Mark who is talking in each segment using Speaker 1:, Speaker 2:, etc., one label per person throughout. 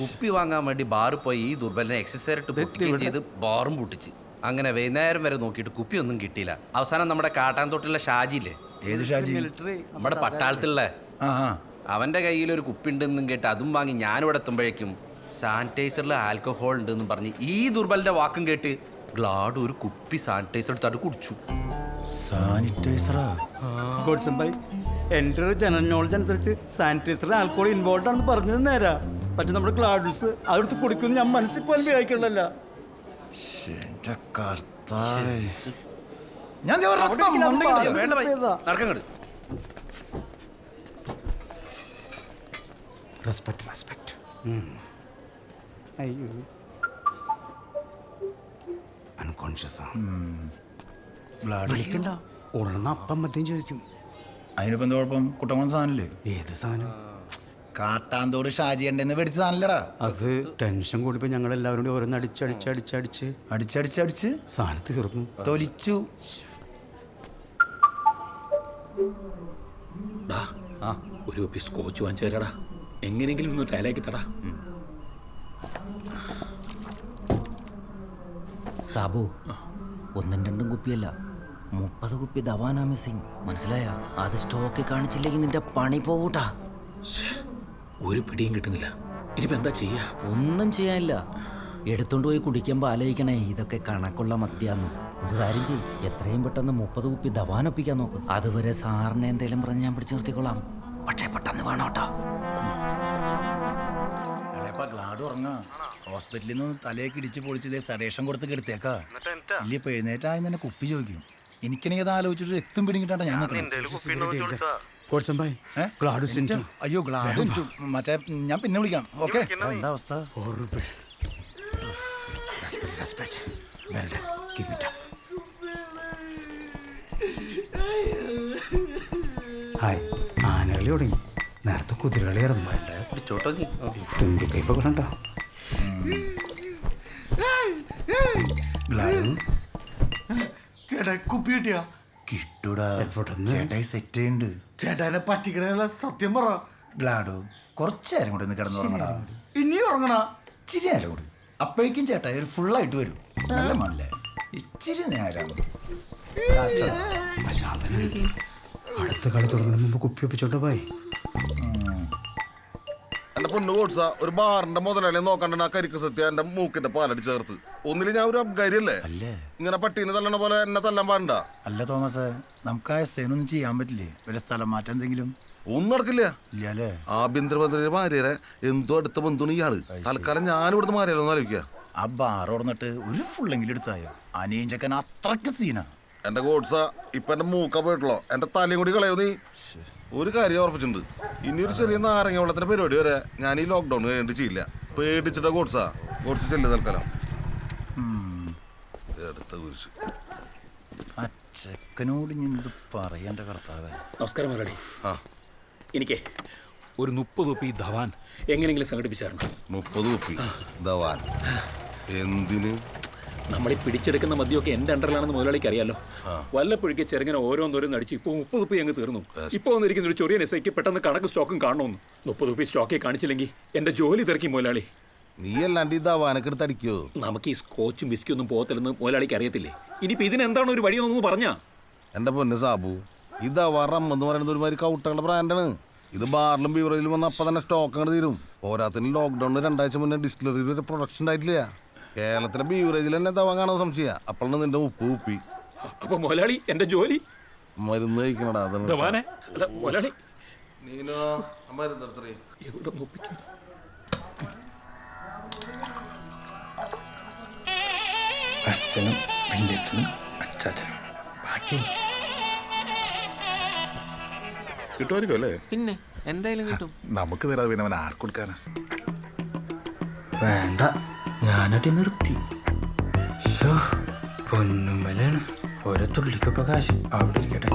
Speaker 1: കുപ്പി വാങ്ങാൻ വേണ്ടി ബാറിൽ പോയി ഈ ദുർബലിനെ എക്സസൈസ് ഇട്ട് പൊട്ടിക്കുകയും ചെയ്ത് ബാറും പൊട്ടിച്ച്. അങ്ങനെ വൈകുന്നേരം വരെ നോക്കിയിട്ട് കുപ്പി ഒന്നും കിട്ടിയില്ല. അവസാനം നമ്മുടെ കാട്ടാൻതൊട്ടിലെ ഷാജിയില്ലേ?
Speaker 2: ഏത് ഷാജി?
Speaker 1: നമ്മുടെ പട്ടാളത്തിലുള്ള.
Speaker 2: ആ
Speaker 1: അവന്റെ കയ്യിൽ ഒരു കുപ്പി ഉണ്ടെന്നും കേട്ട് അതും വാങ്ങി ഞാനിവിടെ എത്തുമ്പോഴേക്കും സാനിറ്റൈസറിൽ ആൽക്കഹോൾ ഉണ്ടെന്നും പറഞ്ഞ് ഈ ദുർബലിന്റെ വാക്കും കേട്ട് ഗ്ലാഡ് ഒരു കുപ്പി സാനിറ്റൈസർ എടുത്തിട്ട് കുടിച്ചു.
Speaker 2: സാനിറ്റൈസറാ?
Speaker 3: ഗോഡ്സൺ ഭായി എന്റെ ഒരു ജനറൽ നോളജ് അനുസരിച്ച് സാനിറ്റൈസറിൽ ആൽക്കഹോൾ ഇൻവോൾവ് ആണെന്ന് പറഞ്ഞത് നേരാ. പക്ഷെ നമ്മുടെ ക്ലാഡ്സ് അതെടുത്ത് കുടിക്കുന്നു ഞാൻ മനസ്സിൽ പോലും വിചാരിക്കണല്ല
Speaker 2: ഞാൻ.
Speaker 3: റെസ്പെക്ട് റെസ്പെക്ട് അയ്യോ. അൺകോൺഷ്യസ്
Speaker 2: ബ്ലഡ്
Speaker 3: വിളിക്കണ്ട. ഉടനെ അപ്പം മദ്യം ചോദിക്കും.
Speaker 2: അതിനിപ്പോ എന്താ കുഴപ്പം? കുട്ടമ്മ സാധനല്ലേ
Speaker 3: ഏത് സാധനം?
Speaker 2: കാട്ടാന്തോട് ഷാജി ഉണ്ടെന്ന് മേടിച്ച സാധനല്ലടാ
Speaker 3: അത് ടെൻഷൻ കൂടിപ്പോ ഞങ്ങൾ എല്ലാവരും കൂടി ഓരോന്ന് അടിച്ചടിച്ചടിച്ചടിച്ച് അടിച്ചടിച്ച്
Speaker 2: അടിച്ചടിച്ചടിച്ച്
Speaker 3: സാധനത്ത് തീർന്നു.
Speaker 2: തൊലിച്ചു.
Speaker 4: ആ ഒരു കുപ്പി സ്കോച്ച് വാങ്ങിച്ചു തരാടാ. എങ്ങനെയെങ്കിലും ഒന്ന് ടയലാക്കി തടാ.
Speaker 5: സാബു ഒന്നും രണ്ടും കുപ്പിയല്ല. മുപ്പത് കുപ്പി ദവാനാമി സിംഗ് മനസ്സിലായ? അത് സ്റ്റോക്ക് കാണിച്ചില്ലെങ്കിൽ നിന്റെ പണി പോകൂട്ടാ
Speaker 4: ഒരു പിടിയും കിട്ടുന്നില്ല. ഇനിയിപ്പോ എന്താ ചെയ്യാ?
Speaker 5: ഒന്നും ചെയ്യാനില്ല. എടുത്തോണ്ട് പോയി കുടിക്കുമ്പോൾ ആലോചിക്കണേ ഇതൊക്കെ കണക്കുള്ള മദ്യാന്ന്. ഒരു കാര്യം ചെയ്യും എത്രയും പെട്ടെന്ന് മുപ്പത് കുപ്പി ദവാനൊപ്പിക്കാൻ നോക്ക്. അതുവരെ സാറിനെ എന്തേലും പറഞ്ഞ് ഞാൻ പിടിച്ചു നിർത്തിക്കൊള്ളാം പക്ഷേ പെട്ടെന്ന് വേണം കേട്ടോ.
Speaker 2: ഗ്ലാഡ് ഉറങ്ങാ. ഹോസ്പിറ്റലിൽ നിന്ന് തലയൊക്കെ ഇടിച്ച് പൊളിച്ചതേ സഡേഷൻ കൊടുത്ത് കെടുത്തേക്കാ. ഇല്ല ഇപ്പൊ എഴുന്നേറ്റായി തന്നെ കുപ്പി ചോദിക്കും. എനിക്കാണെങ്കിൽ അത് ആലോചിച്ചിട്ട് എത്തും പിടിങ്ങിട്ടാ ഞാൻ നിൽക്കുന്നത്.
Speaker 3: ഗോഡ്സൺ ഭായി
Speaker 2: ഏ? അയ്യോ ഗ്ലാഡ്. മറ്റേ ഞാൻ പിന്നെ വിളിക്കാം. ഓക്കെ. എന്താ അവസ്ഥ.
Speaker 3: Respect, respect. Well done. Keep it hi ആനകളി തുടങ്ങി. നേരത്തെ കുതിരകളി ഇറങ്ങുമ്പോണ്ടേ
Speaker 1: പിടിച്ചോട്ടോ നീ.
Speaker 3: തുമ്പിക്കൈപ്പ് കണ്ടോ
Speaker 2: ഗ്ലാഡ്
Speaker 6: ചേട്ടാ കുപ്പി കിട്ടിയാ?
Speaker 2: കിട്ടൂടാ. ചേട്ടായി സെറ്റ് ചെയ്യുന്നുണ്ട്
Speaker 6: ചേട്ടാനെ പറ്റിക്കണല്ല സത്യം പറ.
Speaker 2: ഗ്ലാഡോ കുറച്ചേരം കൂടെ ഒന്ന്
Speaker 6: ഇനി ഉറങ്ങണ?
Speaker 2: ഇച്ചിരി നേരം കൂടി. അപ്പോഴേക്കും ചേട്ടാ ഒരു ഫുള്ളായിട്ട് വരും. നല്ല മല്ല ഇച്ചിരി നേരം.
Speaker 3: അടുത്ത കളി തുടങ്ങുന്ന മുമ്പ് കുപ്പി ഒപ്പിച്ചോട്ടെ പോയി.
Speaker 7: എന്റെ കോട്സ ഒരു ബാറിന്റെ മുതലാളി നോക്കണ്ട ആ കരിക്ക് സത്യ എന്റെ മൂക്കിന്റെ പാലടി ചേർത്ത്. ഒന്നിൽ ഞാൻ ഒരു അബ്കാരിയല്ലേ?
Speaker 2: അല്ലേ?
Speaker 7: ഇങ്ങനെ പട്ടീനെ തല്ലണ പോലെ എന്നെ തല്ലാൻ പാടണ്ട?
Speaker 2: അല്ല തോമസ് നമുക്ക് ആ സേനൊന്നും ചെയ്യാൻ പറ്റില്ലേ? വല്ല സ്ഥലം മാറ്റം എന്തെങ്കിലും?
Speaker 7: ഒന്നും നടക്കില്ല. ആഭ്യന്തരമന്ത്രിയുടെ ഭാര്യരെ എന്തോ അടുത്ത ബന്ധുണ് ഇയാൾ. തൽക്കാലം ഞാൻ ഇവിടുന്ന് മാറിയാലോ എന്ന് ആലോചിക്കുക
Speaker 2: ആ ബാർ ഓർന്നിട്ട് ഒരു ഫുള്ളെങ്കിലും എടുത്തായോ? അനിയഞ്ചക്കൻ ചെക്കൻ അത്രയ്ക്ക് സീനാ.
Speaker 7: എന്റെ ഗോഡ്സ ഇപ്പൊ എന്റെ മൂക്ക പോയിട്ടുള്ളോ? എന്റെ തലയും കൂടി കളയോ നീ? ഒരു കാര്യം ഉറപ്പിച്ചിട്ടുണ്ട്. ഇനി ഒരു ചെറിയ നാരങ്ങ വെള്ളത്തിന്റെ പരിപാടി വരെ ഞാൻ ഈ ലോക്ക്ഡൌൺ കഴിഞ്ഞിട്ട് ചെയ്യില്ല. പേടിച്ചിട്ട ഗോഡ്സാ. ഗോഡ്സ് ചെല്ലു തൽക്കാലം. എടുത്ത കുരിശ്.
Speaker 2: ആ ചെക്കനോട് ഞാൻ എന്ത് പറയണ്ട കർത്താവ്?
Speaker 4: നമസ്കാരം മുരളി
Speaker 7: ആ.
Speaker 4: എനിക്ക് ഒരു മുപ്പത് കുപ്പി ധവാൻ എങ്ങനെയെങ്കിലും സംഘടിപ്പിച്ചായിരുന്നു?
Speaker 7: മുപ്പത് കുപ്പി ധവാൻ. എന്തിന്?
Speaker 4: നമ്മൾ ഈ പിടിച്ചെടുക്കുന്ന മദ്യമൊക്കെ എന്റെ അണ്ടറിലാണെന്ന് മുതലാളിക്ക് അറിയാലോ. വല്ലപ്പോഴേക്ക് ചെറുങ്ങനെ ഓരോന്നോരോന്ന് അടിച്ച് ഇപ്പോൾ മുപ്പത് കുപ്പി അങ്ങ് തീർന്നു. ഇപ്പോൾ വന്നിരിക്കുന്ന ഒരു ചെറിയ നെസയ്ക്ക് പെട്ടെന്ന് കണക്ക് സ്റ്റോക്കും കാണണമെന്ന് മുപ്പത് ഉപ്പി സ്റ്റോക്കെ കാണിച്ചില്ലെങ്കിൽ എന്റെ ജോലി തിരക്കി മുതലാളി.
Speaker 7: നീ അല്ലാണ്ട് ഈ ദവാനൊക്കെ അടിക്കോ?
Speaker 4: നമുക്ക് ഈ സ്കോച്ചും വിസ്കി ഒന്നും പോകത്തില്ലെന്ന് മുതലാളിക്ക് അറിയത്തില്ലേ? ഇനിയിപ്പോൾ ഇതിനെന്താണ് ഒരു വഴിയെന്നൊന്ന് പറഞ്ഞാ?
Speaker 7: എന്റെ പൊന്ന് സാബു ഇതാ വറം എന്ന് പറയുന്നത് ഒരുമാതിരി കൗട്ടകളുടെ ബ്രാൻഡാണ്. ഇത് ബാറിലും ബീവറേജിലും വന്ന അപ്പൊ തന്നെ സ്റ്റോക്ക് അങ്ങോട്ട് തീരും. പോരാത്തിന് ലോക്ക്ഡൌണിന് രണ്ടാഴ്ച മുന്നേ ഡിസ്റ്റിലറിയിൽ ഒരു പ്രൊഡക്ഷൻ ഉണ്ടായിട്ടില്ല. കേരളത്തിലെ ബീവറേജിൽ തന്നെ ദവാൻ കാണാൻ സംശയ അപ്പോഴാണ് നിന്റെ ഉപ്പ് ഉപ്പി.
Speaker 4: അപ്പൊ മുതലാളി എന്റെ ജോലി?
Speaker 7: മരുന്ന് കഴിക്കണടാ
Speaker 4: അല്ല മുതലാളി.
Speaker 7: നീനോ മരുന്ന്
Speaker 4: എവിടെ
Speaker 3: അച്ഛനും വല്യച്ഛനും അച്ചാച്ചനും ബാക്കി എനിക്ക്.
Speaker 6: കിട്ടുമായിരിക്കും അല്ലേ?
Speaker 1: പിന്നെ എന്തായാലും കിട്ടും.
Speaker 6: നമുക്ക് തരാതെ പിന്നെ അവൻ ആർക്ക് കൊടുക്കാനാ?
Speaker 8: വേണ്ട. ഞാനടി നിർത്തി. ഷോ പൊന്നുമലാണ് ഓരോ തുള്ളിക്കൊപ്പം കാശ്. അവിടെ ഇരിക്കട്ടെ.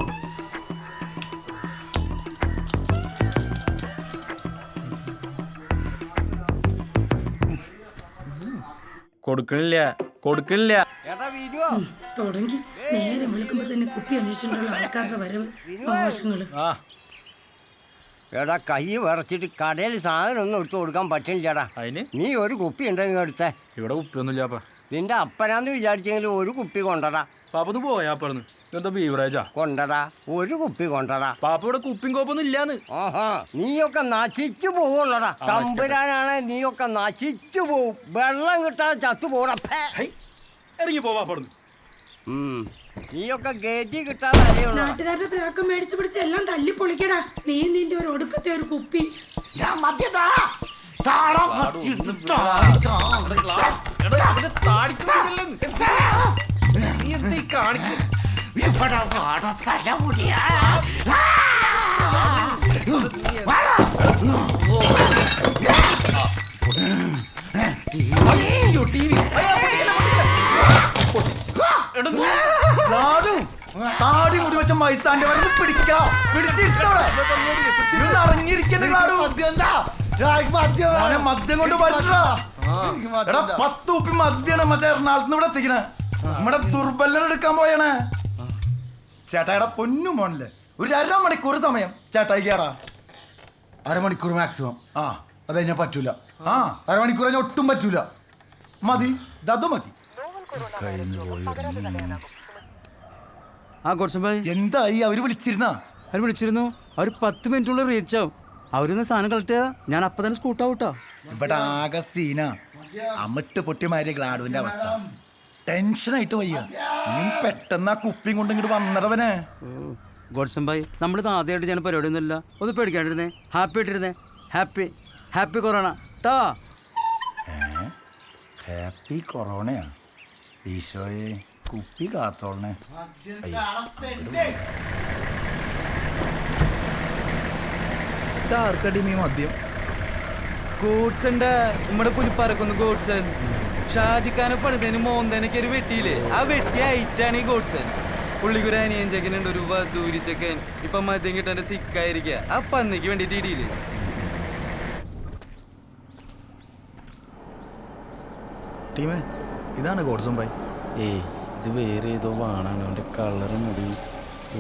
Speaker 8: കൊടുക്കണില്ല കൊടുക്കണില്ല.
Speaker 9: തുടങ്ങി. നേരെ വിളിക്കുമ്പോ തന്നെ കുപ്പി അന്വേഷിച്ചിട്ടുള്ള ആൾക്കാരുടെ വരവ് ആവശ്യങ്ങൾ.
Speaker 10: എടാ കൈ വിറച്ചിട്ട് കടയിൽ സാധനം ഒന്നും എടുത്തു കൊടുക്കാൻ പറ്റില്ലടാ.
Speaker 8: അതിന്?
Speaker 10: നീ ഒരു കുപ്പി ഉണ്ടെങ്കിൽ എടുത്തേ.
Speaker 8: ഇവിടെ കുപ്പിയൊന്നുമില്ല
Speaker 10: നിന്റെ അപ്പനാന്ന് വിചാരിച്ചെങ്കിൽ ഒരു കുപ്പി കൊണ്ടടാ.
Speaker 8: പാപ്പ ഒന്ന് പോയാ പറഞ്ഞു എന്താ ബീവറേജാ
Speaker 10: കൊണ്ടടാ ഒരു കുപ്പി കൊണ്ടടാ.
Speaker 8: പാപ്പ ഇവിടെ കുപ്പിയും കോപ്പൊന്നും ഇല്ലാന്ന്.
Speaker 10: ആഹാ നീയൊക്കെ നശിച്ചു പോവുള്ളടാ. തമ്പുരാനാണ് നീയൊക്കെ നശിച്ചു പോവും. വെള്ളം കിട്ടാതെ ചത്തു പോടാ
Speaker 8: ഇറങ്ങി പോവാ പറഞ്ഞു
Speaker 10: നീയൊക്കെ ഗേറ്റി കിട്ടാതെ
Speaker 9: നാട്ടുകാരുടെ പ്രാക്കം മേടിച്ചു പിടിച്ച് എല്ലാം തല്ലി പൊളിക്കടാ നീ നിന്റെ ഒരു ഒടുക്കത്തെ ഒരു കുപ്പി.
Speaker 5: നീ എന്താ ഈ
Speaker 10: വെച്ച മൈത്താന്റെ വരന്ന് പിടിക്കാം പിടിച്ചിരിക്കവിടെ അറിഞ്ഞിരിക്കണ്ട മദ്യം കൊണ്ട് പറ്റാ എടാ പത്ത് ഉപ്പി മദ്യാണ് മറ്റേ എറണാകുളത്ത് ഇവിടെ എത്തിക്കണേ. നമ്മുടെ ദുർബലൻ എടുക്കാൻ പോയണ. ചേട്ടായുടെ പൊന്നു മോനില്ലേ. ഒരു അരമണിക്കൂർ സമയം. ചേട്ടായിക്കാടാ കേടാ.
Speaker 11: അരമണിക്കൂർ മാക്സിമം
Speaker 10: ആ.
Speaker 11: അത് കഴിഞ്ഞാൽ പറ്റൂല.
Speaker 10: ആ.
Speaker 11: അരമണിക്കൂർ കഴിഞ്ഞാൽ ഒട്ടും പറ്റൂല.
Speaker 10: മതി. ദതു മതി.
Speaker 12: ആ കുറച്ചും എന്താ
Speaker 10: എന്തായി? അവർ വിളിച്ചിരുന്ന?
Speaker 12: അവർ വിളിച്ചിരുന്നു. അവർ പത്ത് മിനിറ്റുള്ളിൽ റീച്ച് ആവും. അവരിന്ന് സാധനം കളക്ട് ചെയ്താ. ഞാൻ അപ്പൊ തന്നെ സ്കൂട്ടാവും ഔട്ടാ
Speaker 2: ഇവിടെ ആകെ സീന അമിട്ട് പൊട്ടിമാരിയ ഗ്ലാഡുവിന്റെ അവസ്ഥ. ടെൻഷനായിട്ട് വയ്യ. നീ പെട്ടെന്ന് ആ കുപ്പിയും കൊണ്ട് ഇങ്ങോട്ട് വന്നടവനെ.
Speaker 12: ഗോഡ്സം ഭായി നമ്മളിത് ആദ്യമായിട്ട് ചെയ്യുന്ന പരിപാടിയൊന്നുമില്ല. ഒന്ന് പേടിക്കാണ്ടിരുന്നേ. ഹാപ്പി ആയിട്ടിരുന്നേ. ഹാപ്പി ഹാപ്പി കൊറോണ
Speaker 2: ഹാപ്പി കൊറോണയാ ഈശോയെ. കുപ്പി കാത്തോളണേ ആർക്കടി മീ മദ്യം?
Speaker 8: ഗോഡ്സന്റെ നമ്മുടെ പുലിപ്പറക്കുന്നു ഗോഡ്സൺ ഷാജിക്കാനെ പണിതേന് മോന്തേനൊക്കെ ഒരു വെട്ടിയില്ലേ? ആ വെട്ടി ആയിട്ടാണ് ഈ ഗോഡ്സൺ പുള്ളിക്കൊരു അനിയൻ ചെക്കനുണ്ട് ഒരു വധൂരി ചെക്കൻ. ഇപ്പൊ മദ്യം കിട്ടാന്റെ സിക്കായിരിക്കുക ആ പന്നിക്ക് വേണ്ടിട്ട് ഇടിയില്ലേ?
Speaker 2: ടീമേ ഇതാണ് ഗോഡ്സം ബൈ
Speaker 8: ഏയ് ഇത് വേറെ ഏതോ വാണാണ്. അവന്റെ കളറും മുടി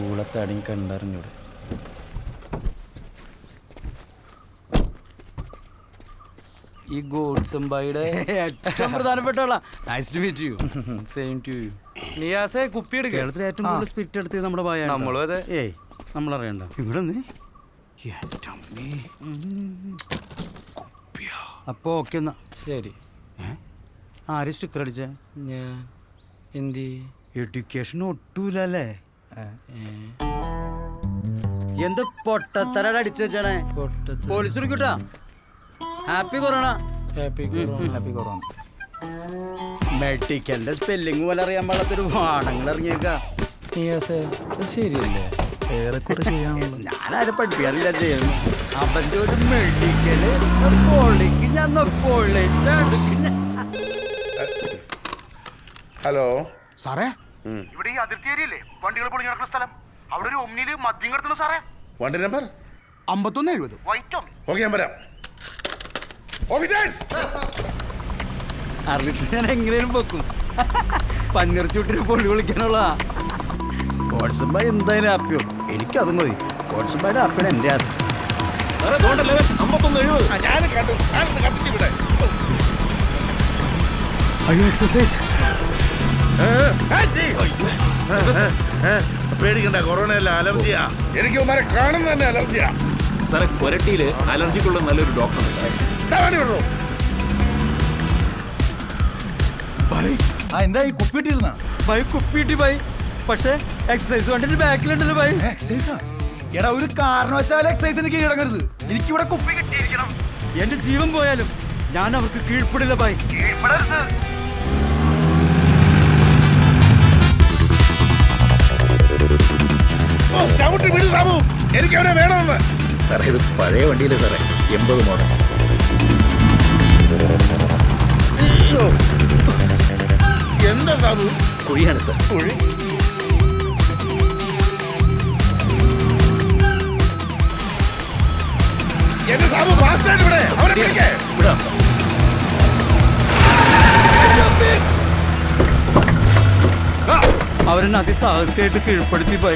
Speaker 8: ഊളത്തടിയും കണ്ടറിഞ്ഞൂടെ. ഈ ഗോഡ്സംബായിയുടെ
Speaker 12: ഏറ്റവും പ്രധാനപ്പെട്ട nice to meet you
Speaker 8: same to you നിയാസെ കുപ്പി എടുക്കുക
Speaker 12: കേരളത്തിൽ ഏറ്റവും കൂടുതൽ സ്പിരിറ്റ് എടുത്തത് നമ്മുടെ ഭയ
Speaker 8: നമ്മളും അതെ.
Speaker 12: ഏയ് നമ്മളറിയണ്ട. ഇവിടെ നിന്ന്? അപ്പോ ഓക്കെ എന്നാ.
Speaker 8: ശരി.
Speaker 12: ആര് സ്റ്റിക്കർ അടിച്ചേ?
Speaker 8: ഞാൻ. എന്തി
Speaker 12: എഡ്യൂക്കേഷൻ ഒട്ടൂലല്ലേ? എന്ത് പൊട്ടത്തരട അടിച്ചു വെച്ചാണേ police വിളിക്കൂട്ടാ happy corona
Speaker 8: happy
Speaker 2: happy corona
Speaker 12: മെഡിക്കലിന്റെ spelling പോലെ അറിയാൻ പാടാത്തൊരു വാണങ്ങൾ ഇറങ്ങിയേക്ക.
Speaker 8: ശരിയല്ലേ?
Speaker 12: ഞാനാരെ പഠിപ്പിക്കാറില്ല ചെയ്യുന്നു അവന്റെ ഒരു മെഡിക്കൽ പൊളിക്ക് ഞാൻ പൊളിച്ചടുക്ക് ഞാൻ
Speaker 11: ഹലോ
Speaker 2: സാറേ?
Speaker 11: ഇവിടെ ഈ അതിർത്തി ഏരിയല്ലേ വണ്ടികൾ പൊളിഞ്ഞു നടക്കുന്ന സ്ഥലം. അവിടെ ഒരു ഒമ്നിയിൽ മദ്യം കിടത്തുന്നു സാറേ. വണ്ടി നമ്പർ
Speaker 2: അമ്പത്തൊന്ന് എഴുപത്.
Speaker 11: വൈറ്റ് ഓക്കെ ഞാൻ വരാം. ഓഫീസേഴ്സ്
Speaker 12: അറിഞ്ഞിട്ട് ഞാൻ എങ്ങനെയും പൊക്കും. പന്നിറച്ചുട്ടിന് പൊളി വിളിക്കാനുള്ള വാട്സപ്പ് എന്തായാലും ആപ്പിയോ എനിക്കത് മതി. വാട്സപ്പായിട്ട് ഹാപ്പിയാണ്
Speaker 11: എന്റെ ആപ്പ്.
Speaker 12: അയ്യോ എക്സസൈസ്
Speaker 11: പേടിക്കണ്ട കൊറോണ അല്ല അലർജിയാ. എനിക്ക് ഉമ്മാരെ കാണുന്ന തന്നെ അലർജിയാ.
Speaker 4: സാറെ കൊരട്ടിയിൽ അലർജിക്കുള്ള നല്ലൊരു ഡോക്ടർ
Speaker 2: എന്താ ഈ കുപ്പിട്ടിരുന്ന
Speaker 12: ബൈ കുപ്പിട്ടി ബൈ പക്ഷേ എക്സസൈസ് വേണ്ടിട്ട് ബാക്കിലുണ്ടല്ലോ ബൈ
Speaker 2: എക്സസൈസാ എടാ ഒരു കാരണവശാലും എക്സസൈസിന് കീഴടങ്ങരുത്. എനിക്കിവിടെ കുപ്പി കിട്ടിയിരിക്കണം.
Speaker 12: എന്റെ ജീവൻ പോയാലും ഞാൻ അവർക്ക് കീഴ്പ്പെടില്ല ബൈ
Speaker 11: ഓ ചവിട്ടി വിടു സാബു. എനിക്ക് അവനെ വേണമെന്ന്.
Speaker 4: സാറേ ഇത് പഴയ വണ്ടിയിലെ സാറേ? എൺപത് മോഡൽ.
Speaker 11: എന്താ സാബു?
Speaker 4: കുഴിയാണ് സാർ.
Speaker 11: കുഴി? എന്റെ സാബു ഫാസ്റ്റായിട്ട് ഇവിടെ. അവനെ പിടിക്കേ.
Speaker 4: വിടാം സാർ.
Speaker 12: അവരെന്നെ അതിസാഹസികമായിട്ട് കീഴ്പ്പെടുത്തി ബൈ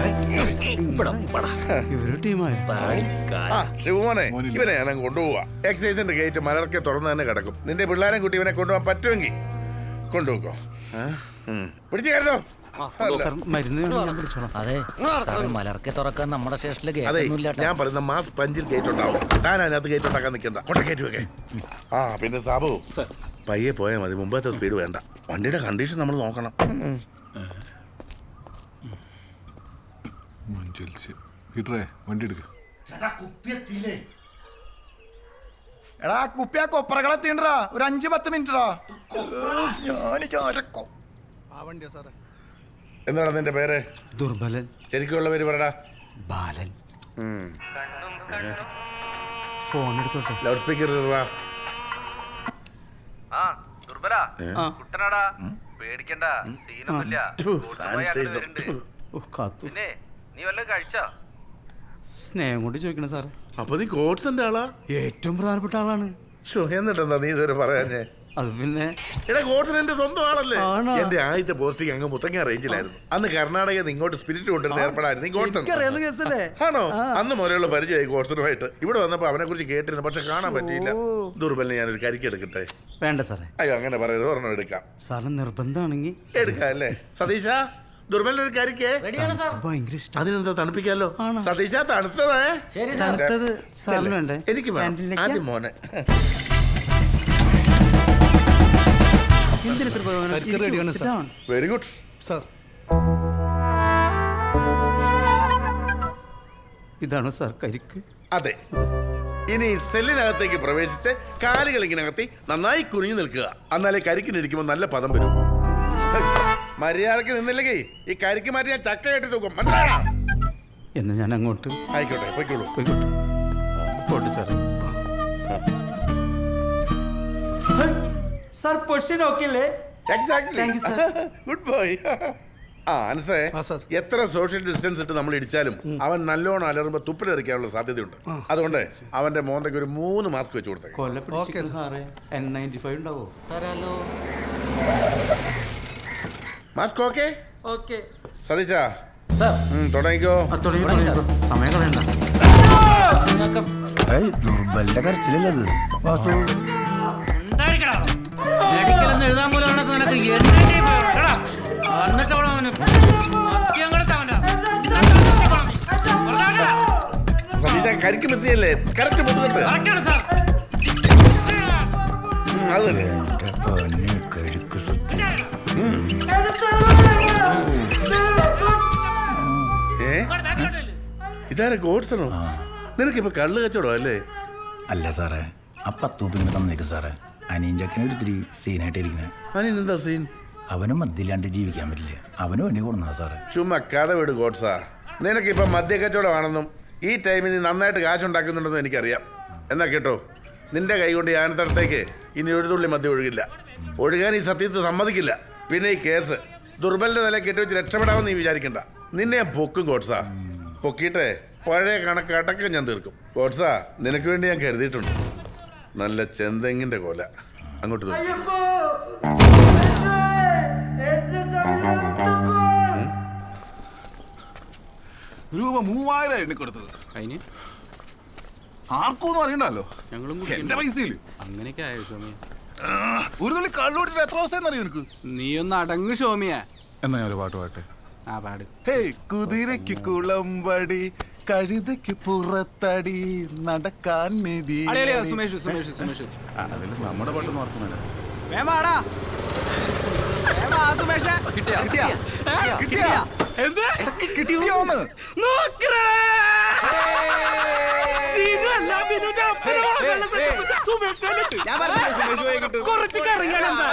Speaker 12: ഇവർ ടീമായ.
Speaker 11: ശിവമോനെ ഇവനെ ഞാൻ കൊണ്ടുപോവാ. എക്സൈസിന്റെ ഗേറ്റ് മലർക്കെ തുറന്നു തന്നെ കിടക്കും. നിന്റെ പിള്ളേരെ കുട്ടി ഇവനെ കൊണ്ടുപോകാൻ പറ്റുമെങ്കിൽ കൊണ്ടുപോക്കോ. പിടിച്ചു കയറ്റോ
Speaker 12: സാർ മരുന്ന് വേണമെങ്കിൽ ഞാൻ പിടിച്ചോളാം.
Speaker 5: അതെ. സാറേ മലർക്കെ തുറക്കാൻ നമ്മുടെ സ്റ്റേഷനിൽ
Speaker 11: അതെ ഞാൻ പറയുന്ന മാസ് പഞ്ചിൽ ഗേറ്റ് ഉണ്ടാവും. താൻ അതിനകത്ത് ഗേറ്റ് ഉണ്ടാക്കാൻ നിൽക്കണ്ട കൊണ്ട ഗേറ്റ് വെക്കേ. ആ പിന്നെ സാബു പയ്യെ പോയാൽ മതി. മുമ്പത്തെ സ്പീഡ് വേണ്ട. വണ്ടിയുടെ കണ്ടീഷൻ നമ്മൾ നോക്കണം. ഉം.
Speaker 6: പീറ്ററേ വണ്ടി എടുക്ക.
Speaker 3: എടാ കുപ്പിയാ കൊപ്പറകളെ തീണ്ടടാ ഒരു അഞ്ച് പത്ത് മിനിറ്റടാ. ഞാൻ ചാരക്കോ.
Speaker 11: എന്താണ് നിന്റെ പേര്?
Speaker 12: ദുർബലൻ.
Speaker 11: ശരിക്കുള്ള പേര് പറടാ
Speaker 12: ബാലൻ. ഫോൺ എടുത്തോട്ടെ.
Speaker 11: ലൗഡ് സ്പീക്കർ
Speaker 1: ആ പേടിക്കണ്ട. സീനൊന്നുമില്ല. പിന്നെ നീ വല്ലതും കഴിച്ചോ?
Speaker 12: സ്നേഹം കൊണ്ട് ചോദിക്കണം സാറേ.
Speaker 11: അപ്പൊ നീ കോട്സിന്റെ ആളാ?
Speaker 12: ഏറ്റവും പ്രധാനപ്പെട്ട ആളാണ്.
Speaker 11: ഷോ എന്നിട്ടെന്താ നീ ഇതുവരെ പറയാഞ്ഞേ?
Speaker 12: അത് പിന്നെ
Speaker 11: എടാ കോട്സൻ എന്റെ സ്വന്തം ആളല്ലേ?
Speaker 12: ആണോ?
Speaker 11: എന്റെ ആദ്യത്തെ പോസ്റ്റിംഗ് അങ്ങ് മുത്തങ്ങ റേഞ്ചിലായിരുന്നു. അന്ന് കർണാടകയിൽ നിന്ന് ഇങ്ങോട്ട് സ്പിരിറ്റ് കൊണ്ടുവരുന്ന ഏർപ്പെടായിരുന്നു. നീ കോട്സൺ
Speaker 12: എനിക്കറിയാവുന്ന കേസല്ലേ
Speaker 11: ആണോ? അന്ന് മുതലുള്ള പരിചയമായി കോട്സനുമായിട്ട് ഇവിടെ വന്നപ്പോ അവനെ കുറിച്ച് കേട്ടിരുന്നു പക്ഷെ കാണാൻ പറ്റിയില്ല. ദുർബലിനെ ഞാനൊരു കരിക്ക് എടുക്കട്ടെ?
Speaker 12: വേണ്ട സാറേ.
Speaker 11: അയ്യോ അങ്ങനെ പറയരുത് ഒരെണ്ണം എടുക്കാം.
Speaker 12: സാറിന് നിർബന്ധമാണെങ്കിൽ
Speaker 11: എടുക്കാം അല്ലേ? സതീശ? ദുർബലിന് ഒരു കരിക്കേ
Speaker 12: ഇംഗ്ലീഷ്
Speaker 11: അതിനെന്താ തണുപ്പിക്കാലോ? സതീശ തണുത്തതേ
Speaker 12: തണുത്തത് സാറിന് വേണ്ടേ?
Speaker 11: എനിക്ക് വേണം.
Speaker 12: ക്യാന്റീനിലേക്ക്?
Speaker 11: ആദ്യം മോനെ.
Speaker 12: എന്തിന് ഇത്ര ബഹളം? ഇരിക്കൂ, sit down.
Speaker 11: വെരി ഗുഡ്
Speaker 12: ഇതാണോ സാർ കരിക്ക്.
Speaker 11: അതെ. ഇനി സെല്ലിനകത്തേക്ക് പ്രവേശിച്ച് കാലുകൾ ഇങ്ങനെ അകത്തി നന്നായി കുനിഞ്ഞു നിൽക്കുക. എന്നാലേ കരിക്കിനിരിക്കുമ്പോൾ നല്ല പദം വരും. മര്യാദയ്ക്ക് നിന്നില്ലെങ്കിൽ ഈ കരിക്ക് മാറ്റി ഞാൻ ചക്ക കെട്ടി തൂക്കും. മനസ്സിലാണോ
Speaker 12: എന്ന് ഞാൻ അങ്ങോട്ട്
Speaker 11: ആയിക്കോട്ടെ പോയിക്കോളൂ.
Speaker 12: പോയിക്കോട്ടെ. പോട്ടെ സാർ സാർ പൊസിഷൻ ഓക്കെ അല്ലേ.
Speaker 11: ഗുഡ് ബോയ് ആ അനസേ എത്ര സോഷ്യൽ ഡിസ്റ്റൻസ് ഇട്ട് നമ്മൾ ഇടിച്ചാലും അവൻ നല്ലോണം അലറുമ്പോ തുപ്പിലെറിക്കാനുള്ള സാധ്യതയുണ്ട്. അതുകൊണ്ട് അവന്റെ മോന്തയ്ക്ക് ഒരു മൂന്ന് മാസ്ക് വെച്ച് കൊടുത്തേ
Speaker 12: കൊല്ല
Speaker 11: മാസ്ക് ഓക്കെ
Speaker 12: ഓക്കെ
Speaker 11: സതീശാ
Speaker 5: സാർ
Speaker 11: തുടങ്ങിക്കോ.
Speaker 12: തുടങ്ങി തുടങ്ങി സമയം കളയണ്ട
Speaker 3: ദുർബലിന്റെ കരച്ചിലല്ലേ അത്? വാസു.
Speaker 13: എഴുതാൻ പോലും നിനക്ക് എന്നിട്ട് അവനെ
Speaker 11: സതീശ കരിക്ക് മിസ് ചെയ്യല്ലേ? കറക്റ്റ് അത് തന്നെ. ഇതാരെ ഗോഡ്സണോ? നിനക്കിപ്പോ കള്ള് കച്ചവടം അല്ലേ?
Speaker 3: അല്ല സാറേ ആ പത്ത് ഉപ്പ് ഇങ്ങനെ തന്നേക്ക് സാറേ. അനിയൻ ചക്കന് ഒരു ഇത്തിരി സീനായിട്ട് ഇരിക്കുന്നത്
Speaker 11: അതിനെന്താ സീൻ?
Speaker 3: അവനും മദ്യമില്ലാണ്ട് ജീവിക്കാൻ പറ്റില്ല. അവനും എന്നെ കൊടുന്നാ സാറേ.
Speaker 11: ചുമ്മാ കഥ വിട് ഗോഡ്സാ. നിനക്കിപ്പോ മദ്യ കച്ചവടമാണെന്നും ഈ ടൈമിൽ നീ നന്നായിട്ട് കാശുണ്ടാക്കുന്നുണ്ടെന്ന് എനിക്കറിയാം. എന്നാ കേട്ടോ നിന്റെ കൈ കൊണ്ട് ഞാൻ സ്ഥലത്തേക്ക് ഇനി ഒരു തുള്ളി മദ്യം ഒഴുകില്ല. ഒഴുകാൻ ഈ സത്യത്തിൽ സമ്മതിക്കില്ല. പിന്നെ ഈ കേസ് ദുർബലിന്റെ നില കെട്ടിവെച്ച് രക്ഷപ്പെടാമെന്ന് നീ വിചാരിക്കണ്ട. നിന്നെ പൊക്കും ഗോഡ്സാ. പൊക്കിയിട്ടേ പഴയ കണക്ക് അടക്കം ഞാൻ തീർക്കും. ഗോഡ്സാ നിനക്ക് വേണ്ടി ഞാൻ കരുതിയിട്ടുണ്ട്. നല്ല ചെന്തെങ്ങിന്റെ കൊല. അങ്ങോട്ട്.
Speaker 6: രൂപ മൂവായിരം എണ്ണി കൊടുത്തത്.
Speaker 8: അതിന്?
Speaker 6: ആർക്കൊന്നും അറിയണ്ടല്ലോ.
Speaker 8: ഞങ്ങളും
Speaker 6: എന്റെ പൈസയിൽ.
Speaker 8: അങ്ങനെയൊക്കെ ആയോ സോമിയ
Speaker 6: ഒരു തുള്ളി കള്ളൂട്ടിട്ട് എത്ര ദിവസം അറിയോ നിനക്ക്?
Speaker 8: നീ ഒന്ന് അടങ്ങ് സോമിയ
Speaker 6: എന്നാ ഞാൻ ഒരു പാട്ട് പാട്ടെ
Speaker 8: ആ പാട്.
Speaker 6: ഹേയ് കുതിരയ്ക്ക് കുളമ്പടി കഴുതയ്ക്ക് പുറത്തടി നടക്കാൻ നിധി
Speaker 8: അളിയളിയ സുമേഷ് സുമേഷ് സുമേഷ്.
Speaker 6: നമ്മുടെ പാട്ട് ഓർക്കുന്നില്ല.
Speaker 8: വേമാടാ കിട്ടിയാ?
Speaker 6: കിട്ടിയാ?
Speaker 8: എന്ത്?
Speaker 6: കിട്ടിയോന്ന്?
Speaker 8: നോക്കറേ. നീനല്ല ബിനുന്റെ അപ്പുറം സുമേഷ് കണ്ടിട്ട് കുറച്ച് കറികളെന്താ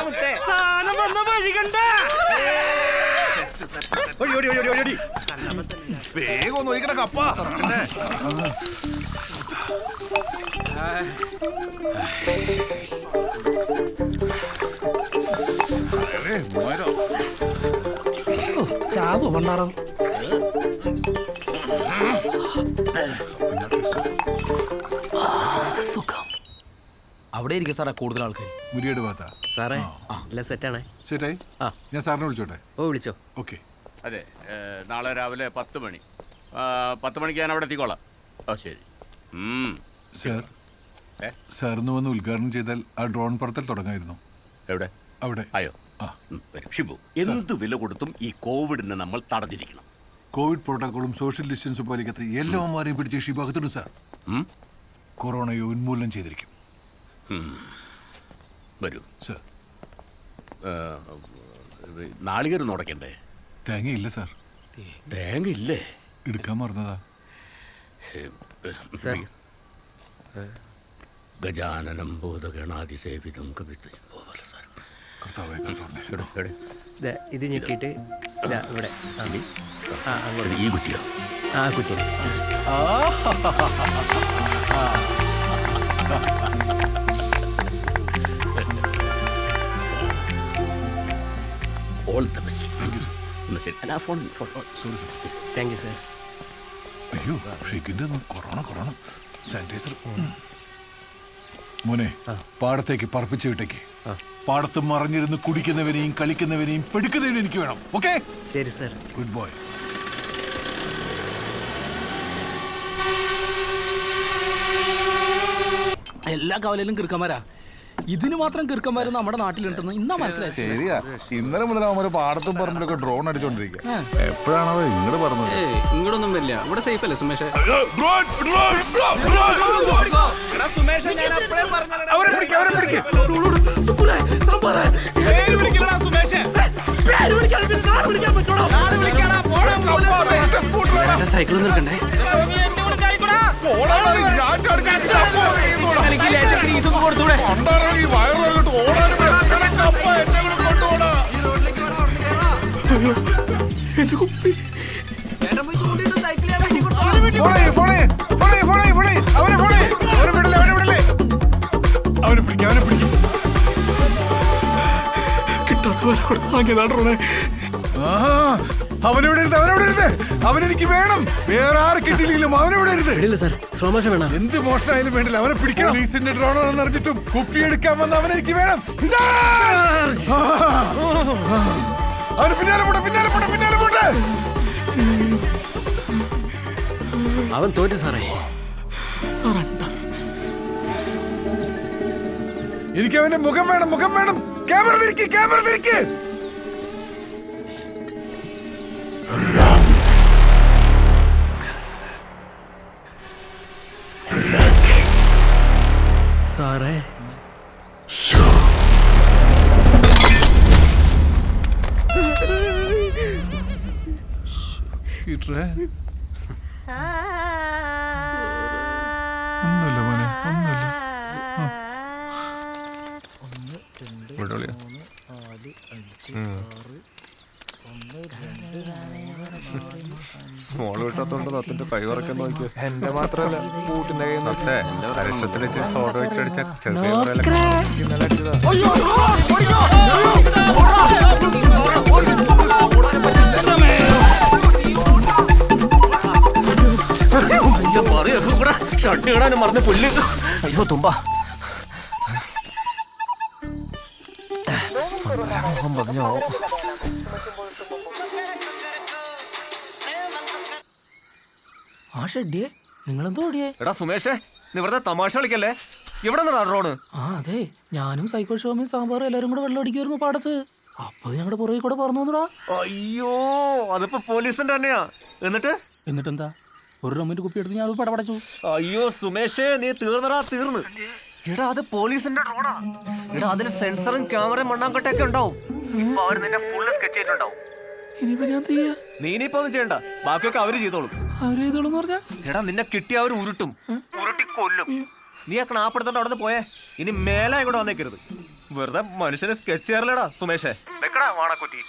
Speaker 8: സാധനം വന്ന വഴി കണ്ട.
Speaker 11: വേഗം ഒന്ന് ഒഴിക്കണ കപ്പ
Speaker 13: ചാവോ പണ്ടാറോ
Speaker 12: അവിടെ ഇരിക്കും സാറേ കൂടുതൽ ആൾക്കാർ
Speaker 14: മുരിയേട് ഭാഗത്താ
Speaker 13: സാറേ എല്ലാം സെറ്റാണേ
Speaker 14: ആ. ഞാൻ സാറിനെ വിളിച്ചോട്ടെ?
Speaker 13: ഓ വിളിച്ചോ.
Speaker 14: ഓക്കെ.
Speaker 15: അതെ നാളെ രാവിലെ പത്ത് മണി. പത്ത് മണിക്ക് ഞാൻ അവിടെ എത്തിക്കോളാം. ഓ ശരി.
Speaker 14: സാർ? സാറിന് വന്ന് ഉദ്ഘാടനം ചെയ്താൽ ആ ഡ്രോൺ പറത്തൽ തുടങ്ങായിരുന്നു.
Speaker 15: എവിടെ?
Speaker 14: അവിടെ.
Speaker 15: അയ്യോ. ഷിബു എന്ത് വില കൊടുത്തും ഈ കോവിഡിനെ നമ്മൾ തടഞ്ഞിരിക്കണം.
Speaker 14: കോവിഡ് പ്രോട്ടോക്കോളും സോഷ്യൽ ഡിസ്റ്റൻസും പാലിക്കാത്ത എല്ലാവന്മാരെയും പിടിച്ച് ഷിഭാഗത്തുണ്ട് സാർ? കൊറോണയെ ഉന്മൂലനം ചെയ്തിരിക്കും.
Speaker 15: വരൂ.
Speaker 14: സാർ.
Speaker 15: നാളികേരം ഉടക്കണ്ടേ
Speaker 14: തേങ്ങയില്ല സാർ?
Speaker 15: തേങ്ങ ഇല്ലേ
Speaker 14: എടുക്കാൻ മറന്നതാ.
Speaker 15: ഗജാനനം ബോധഗണാതിസേവിതം കവിത്തും
Speaker 14: കർത്താവേ
Speaker 13: സാർ ഇത് ഞെക്കിയിട്ട് ഇതാ ഇവിടെ. ആ. ആ അങ്ങോട്ട്.
Speaker 15: ഈ കുറ്റിയോ?
Speaker 13: ആ കുറ്റി.
Speaker 15: ഓൾ ശരി അല്ല phone phone
Speaker 14: sorry sir
Speaker 13: thank you sir
Speaker 14: അയ്യോ ഷെയ്ക്കിന്റെ കൊറോണ കൊറോണ. സാനിറ്റൈസർ മോനെ പാടത്തേക്ക് പറപ്പിച്ച് വിട്ടേക്ക്. പാടത്ത് മറിഞ്ഞിരുന്ന് കുടിക്കുന്നവനെയും കളിക്കുന്നവനെയും പെടുക്കുന്നവനും എനിക്ക് വേണം ഓക്കെ?
Speaker 13: ശരി സാർ
Speaker 14: ഗുഡ് ബോയ്
Speaker 12: എല്ലാ കവലയിലും കിറുക്കന്മാരാ. ഇതിന് മാത്രം കീർക്കന്മാര് നമ്മുടെ നാട്ടിലുണ്ടെന്ന് ഇന്നാ മനസ്സിലായി.
Speaker 11: ശരിയാ. ഇന്നലെ മുതൽ അവന്മാര് പാടത്തും പറമ്പിലൊക്കെ ഡ്രോൺ അടിച്ചോണ്ടിരിക്കുക എപ്പോഴാണോ ഇങ്ങോട്ട് പറഞ്ഞത്?
Speaker 12: ഇങ്ങോട്ടൊന്നും വരില്ല. ഇവിടെ സേഫ് അല്ലേ സുമേഷ്? സൈക്കിൾ നിൽക്കണ്ടേ
Speaker 14: അവനെ പിടിക്കാം അവനെ പിടിക്കും. ആഹാ, അവനെവിടെ ഇരുന്ന് അവനെവിടെ അവനെനിക്ക് വേണം. വേറെ ആരെ കിട്ടിയില്ലെങ്കിലും അവനെവിടെ
Speaker 13: സാർ സ്ലോ വേണം?
Speaker 14: എന്ത് മോഷണമായാലും വേണ്ടില്ല. അവനെ പിടിക്കണം. പോലീസിന്റെ ഡ്രോണാണെന്ന് അറിഞ്ഞിട്ടും കുപ്പി എടുക്കാൻ വന്ന അവനെനിക്ക് വേണം. ആ. അവന് പിന്നാലെ പോട്ടെ പിന്നാലെ പോട്ടെ പിന്നാലെ പോട്ടെ.
Speaker 13: അവൻ തോറ്റു സാറേ.
Speaker 14: എനിക്ക് അവന്റെ മുഖം വേണം മുഖം വേണം. ക്യാമറ തിരിക്ക് ക്യാമറ തിരിക്ക്
Speaker 3: മോൾ വിട്ടാത്തോണ്ട് തത്തിന്റെ കൈ ഉറക്കാൻ നോക്കിയോ എന്റെ മാത്രല്ല കൂട്ടിന്റെ കൈ കരക്ഷത്തിൽ സോഡ വെച്ചടിച്ച ചെറുക്കൈ
Speaker 12: ഷർട്ട് ഇടാനും മറന്ന് പുല്ല് അയ്യോ തുമ്പ പറഞ്ഞോ ആ ഷെഡിയെ നിങ്ങളെന്തോ ഓടിയേ?
Speaker 3: എടാ സുമേഷേ നീ വെറുതെ തമാശ കളിക്കല്ലേ? ഇവിടെ റോഡ്.
Speaker 12: ആ അതെ ഞാനും സൈക്കോ ഷോമിയും സാമ്പാറും എല്ലാരും കൂടെ വെള്ളം അടിക്കുമായിരുന്നു പാടത്ത്. അപ്പൊ ഞങ്ങളുടെ പുറകെ കൂടെ പറഞ്ഞു വന്നടാ.
Speaker 3: അയ്യോ അതിപ്പോ പോലീസിന്റെ തന്നെയാ. എന്നിട്ട്?
Speaker 12: എന്നിട്ടെന്താ? ഒരു റമ്മിന്റെ കുപ്പി എടുത്ത് ഞാൻ പടപടച്ചു.
Speaker 3: അയ്യോ സുമേഷേ നീ തീർന്നടാ തീർന്ന്. എടാ അത് പോലീസിന്റെ ഡ്രോണാ എടാ അതിന് സെൻസറും ക്യാമറയും മണ്ണാങ്കട്ടയൊക്കെ ഉണ്ടാവും. ഇപ്പൊ നിന്നെ ഫുള്ള് സ്കെച്ച് ചെയ്തിട്ടുണ്ടാവും.
Speaker 12: ഇനിയിപ്പോ ഞാൻ ചെയ്യാ?
Speaker 3: നീ ഇനിയിപ്പോ ഒന്നും ചെയ്യണ്ട. ബാക്കിയൊക്കെ അവർ ചെയ്തോളും.
Speaker 12: അവർ ചെയ്തോളൂ പറഞ്ഞാ?
Speaker 3: എടാ നിന്നെ കിട്ടിയ അവർ ഉരുട്ടും. ഉരുട്ടി കൊല്ലും. നീ ആ ക്ലാപ്പെടുത്തോണ്ട് അവിടെ നിന്ന് പോയേ. ഇനി മേലെ ഇങ്ങോട്ട് വന്നേക്കരുത്. വെറുതെ മനുഷ്യനെ സ്കെച്ച് ചെയ്യാറില്ലടാ സുമേഷേ. വെക്കടാ വാണക്കുറ്റി.